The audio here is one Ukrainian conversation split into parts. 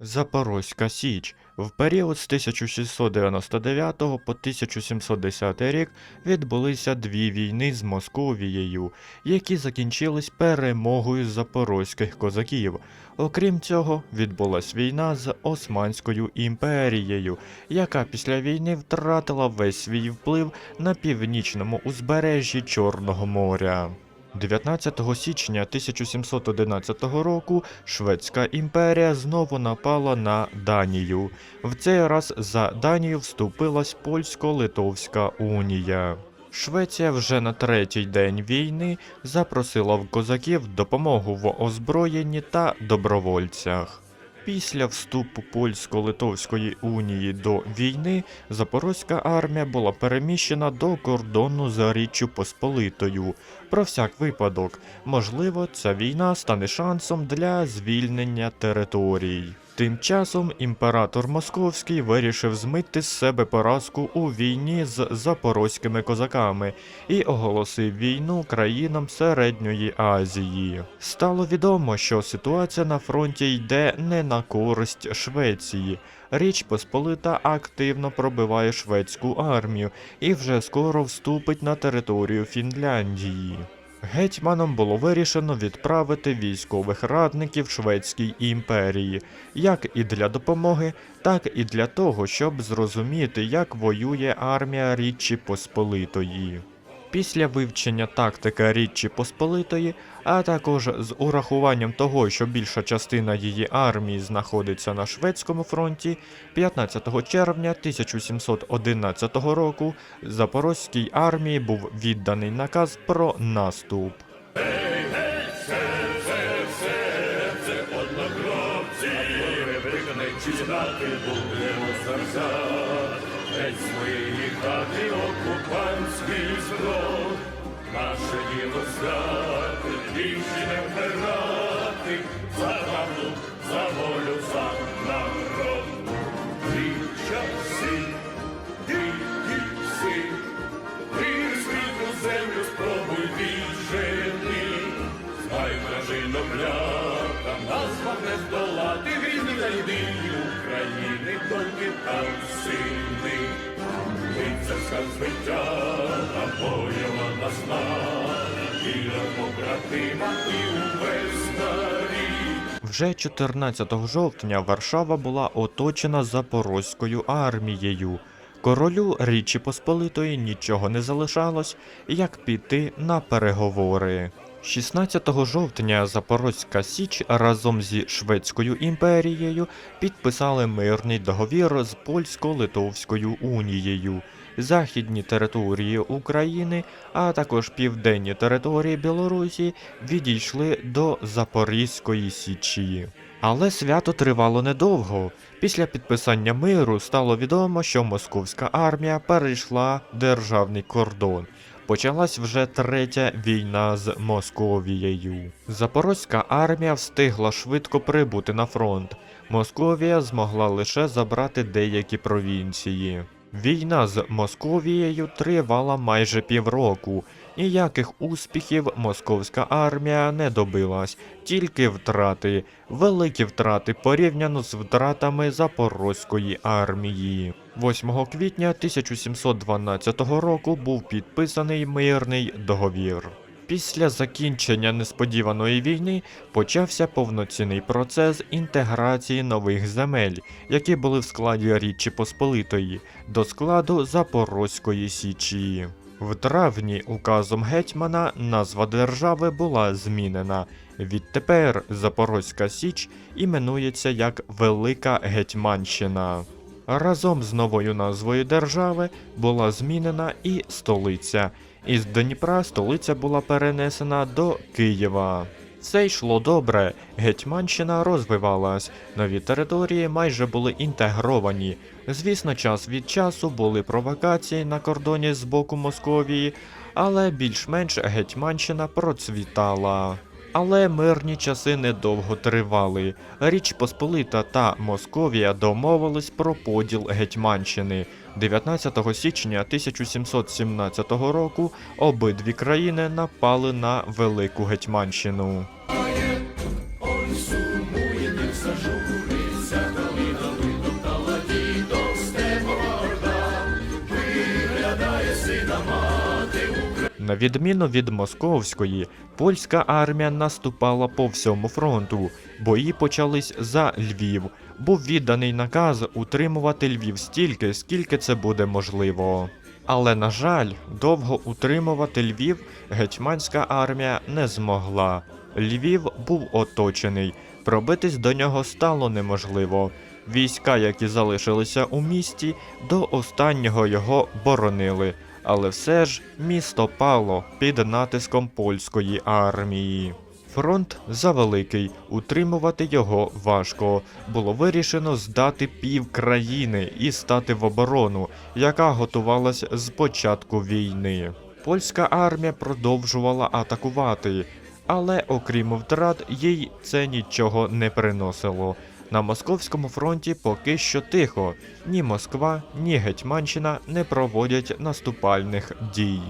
Запорозька Січ в період з 1699 по 1710 рік відбулися дві війни з Московією, які закінчились перемогою запорозьких козаків. Окрім цього, відбулась війна з Османською імперією, яка після війни втратила весь свій вплив на північному узбережжі Чорного моря. 19 січня 1711 року Шведська імперія знову напала на Данію. В цей раз за Данію вступилась Польсько-Литовська унія. Швеція вже на третій день війни запросила в козаків допомогу в озброєнні та добровольцях. Після вступу польсько-литовської унії до війни запорозька армія була переміщена до кордону за Річчю Посполитою. Про всяк випадок, можливо, ця війна стане шансом для звільнення територій. Тим часом імператор Московський вирішив змити з себе поразку у війні з запорозькими козаками і оголосив війну країнам Середньої Азії. Стало відомо, що ситуація на фронті йде не на користь Швеції. Річ Посполита активно пробиває шведську армію і вже скоро вступить на територію Фінляндії. Гетьманом було вирішено відправити військових радників Шведській імперії, як і для допомоги, так і для того, щоб зрозуміти, як воює армія Річчі Посполитої. Після вивчення тактики Річчі Посполитої, а також з урахуванням того, що більша частина її армії знаходиться на шведському фронті, 15 червня 1711 року Запорозькій армії був відданий наказ про наступ. Моєї хати окупантський зброд, наше діло стати, більше не вмирати, за правду, за волю, за народ. Ті часи, ті ікси, вір світу землю спробуй віджени, знай вражино бляха, нас вам не здолати, та єдині України, тільки там сини. Лицарська звиття, а боєва насна, віра побратима і увесь старі. Вже 14 жовтня Варшава була оточена запорозькою армією. Королю Річі Посполитої нічого не залишалось, як піти на переговори. 16 жовтня Запорозька Січ разом зі Шведською імперією підписали мирний договір з Польсько-Литовською унією. Західні території України, а також південні території Білорусі відійшли до Запорізької Січі. Але свято тривало недовго. Після підписання миру стало відомо, що московська армія перейшла державний кордон. Почалась вже третя війна з Московією. Запорозька армія встигла швидко прибути на фронт. Московія змогла лише забрати деякі провінції. Війна з Московією тривала майже півроку. Ніяких успіхів московська армія не добилась, тільки втрати, великі втрати порівняно з втратами Запорозької армії. 8 квітня 1712 року був підписаний мирний договір. Після закінчення несподіваної війни почався повноцінний процес інтеграції нових земель, які були в складі Річі Посполитої, до складу Запорозької Січі. В травні указом гетьмана назва держави була змінена. Відтепер Запорозька Січ іменується як Велика Гетьманщина. Разом з новою назвою держави була змінена і столиця. Із Дніпра столиця була перенесена до Києва. Все йшло добре, Гетьманщина розвивалась, нові території майже були інтегровані. Звісно, час від часу були провокації на кордоні з боку Московії, але більш-менш Гетьманщина процвітала. Але мирні часи недовго тривали. Річ Посполита та Московія домовились про поділ Гетьманщини. 19 січня 1717 року обидві країни напали на Велику Гетьманщину. На відміну від московської, польська армія наступала по всьому фронту. Бої почались за Львів. Був відданий наказ утримувати Львів стільки, скільки це буде можливо. Але, на жаль, довго утримувати Львів гетьманська армія не змогла. Львів був оточений, пробитись до нього стало неможливо. Війська, які залишилися у місті, до останнього його боронили, але все ж місто пало під натиском польської армії. Фронт завеликий, утримувати його важко. Було вирішено здати пів країни і стати в оборону, яка готувалась з початку війни. Польська армія продовжувала атакувати, але окрім втрат, їй це нічого не приносило. На московському фронті поки що тихо. Ні Москва, ні Гетьманщина не проводять наступальних дій.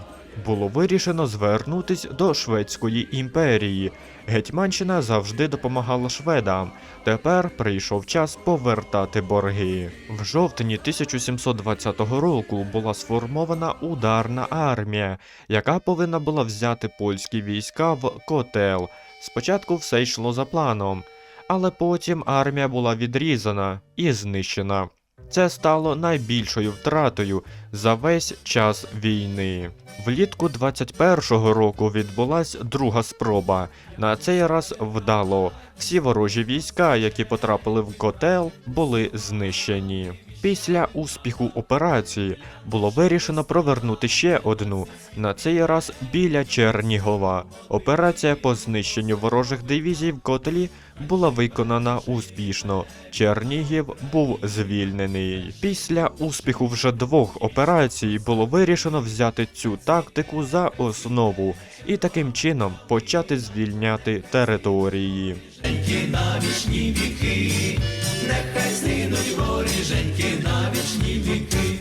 Було вирішено звернутись до Шведської імперії. Гетьманщина завжди допомагала шведам. Тепер прийшов час повертати борги. В жовтні 1720 року була сформована ударна армія, яка повинна була взяти польські війська в котел. Спочатку все йшло за планом, але потім армія була відрізана і знищена. Це стало найбільшою втратою за весь час війни. Влітку 21-го року відбулась друга спроба. На цей раз вдало. Всі ворожі війська, які потрапили в котел, були знищені. Після успіху операції було вирішено провернути ще одну, на цей раз біля Чернігова. Операція по знищенню ворожих дивізій в котлі була виконана успішно. Чернігів був звільнений. Після успіху вже двох операцій було вирішено взяти цю тактику за основу і таким чином почати звільняти території. на вічні віки, нехай згинуть воріженьки на вічні віки,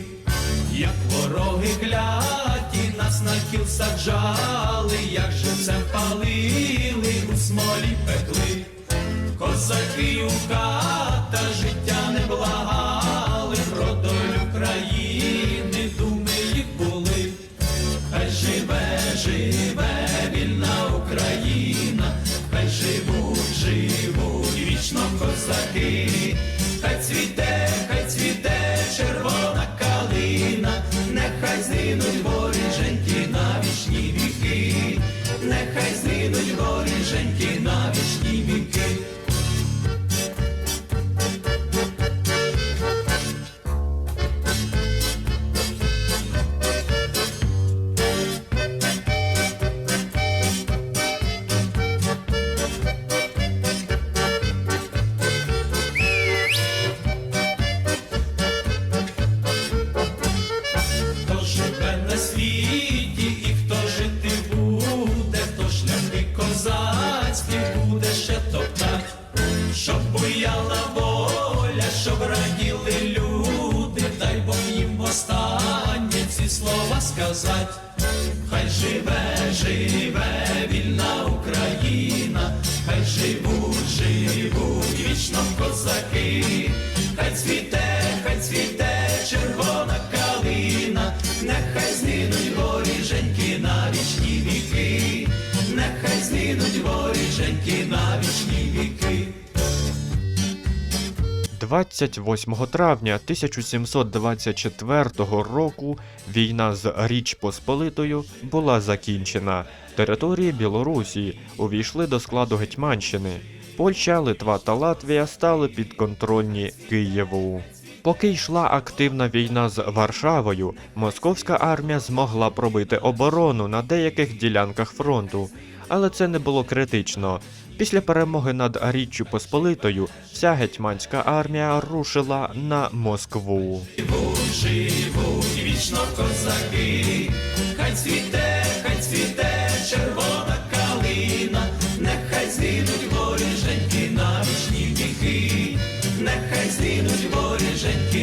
як вороги кляті нас на кіл саджали, як живцем палили, у смолі пекли, козаки у ката життя не благали, козаки, хай цвіте, хай цвіте червона калина, нехай згинуть воріженьки на вічні віки, нехай згинуть воріженьки на вічні віки. 28 травня 1724 року війна з Річ Посполитою була закінчена. Території Білорусі увійшли до складу Гетьманщини. Польща, Литва та Латвія стали підконтрольні Києву. Поки йшла активна війна з Варшавою, московська армія змогла пробити оборону на деяких ділянках фронту, але це не було критично. Після перемоги над Річчю Посполитою вся гетьманська армія рушила на Москву. вічно козаки, хай цвіте, хай цвіте червона калина, нехай згинуть згинуть воріженьки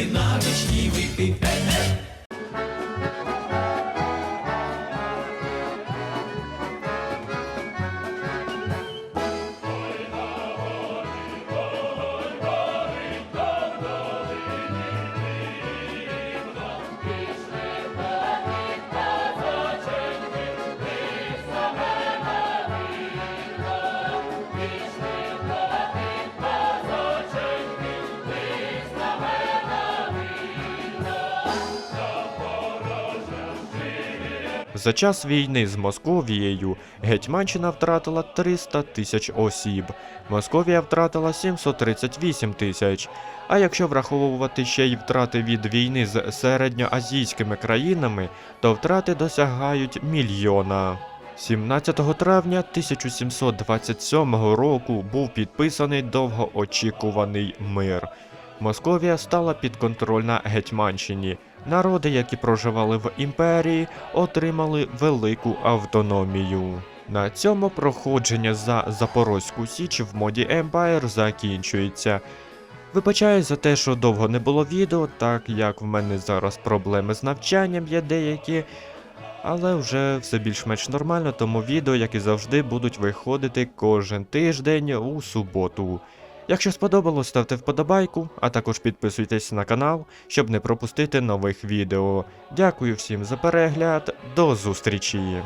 За час війни з Московією Гетьманщина втратила 300 тисяч осіб, Московія втратила 738 тисяч. А якщо враховувати ще й втрати від війни з середньоазійськими країнами, то втрати досягають мільйона. 17 травня 1727 року був підписаний довгоочікуваний мир. Московія стала підконтрольна Гетьманщині. Народи, які проживали в імперії, отримали велику автономію. На цьому проходження за Запорозьку Січ в моді Empire закінчується. Вибачаю за те, що довго не було відео, так як в мене зараз проблеми з навчанням є деякі, але вже все більш-менш нормально, тому відео, як і завжди, будуть виходити кожен тиждень у суботу. Якщо сподобалось, ставте вподобайку, а також підписуйтесь на канал, щоб не пропустити нових відео. Дякую всім за перегляд, до зустрічі!